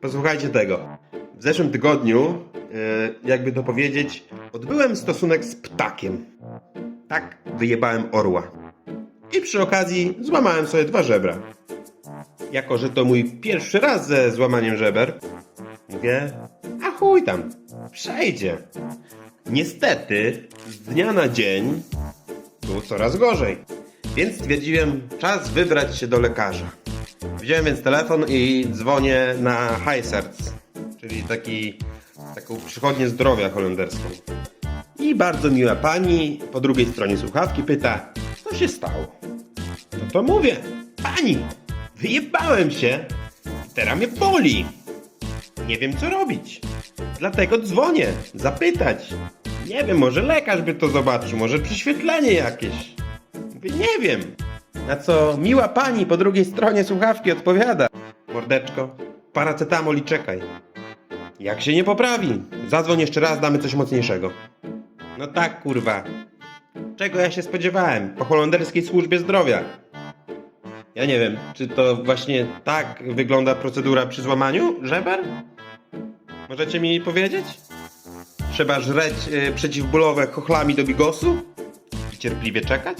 Posłuchajcie tego. W zeszłym tygodniu, e, jakby to powiedzieć, odbyłem stosunek z ptakiem. Tak, wyjebałem orła. I przy okazji złamałem sobie dwa żebra. Jako, że to mój pierwszy raz ze złamaniem żeber, mówię, a chuj tam, przejdzie. Niestety, z dnia na dzień było coraz gorzej. Więc stwierdziłem, czas wybrać się do lekarza. Wziąłem więc telefon i dzwonię na HiSearch, czyli taki, taką przychodnię zdrowia holenderską. I bardzo miła pani po drugiej stronie słuchawki pyta, co się stało? No to mówię, pani, wyjebałem się, teraz mnie boli. Nie wiem co robić. Dlatego dzwonię, zapytać. Nie wiem, może lekarz by to zobaczył, może prześwietlenie jakieś. Mówię, nie wiem. Na co miła pani po drugiej stronie słuchawki odpowiada. Mordeczko, paracetamol i czekaj. Jak się nie poprawi, zadzwoń jeszcze raz, damy coś mocniejszego. No tak, kurwa. Czego ja się spodziewałem po holenderskiej służbie zdrowia? Ja nie wiem, czy to właśnie tak wygląda procedura przy złamaniu żeber? Możecie mi powiedzieć? Trzeba żreć y, przeciwbólowe chochlami do bigosu? I cierpliwie czekać?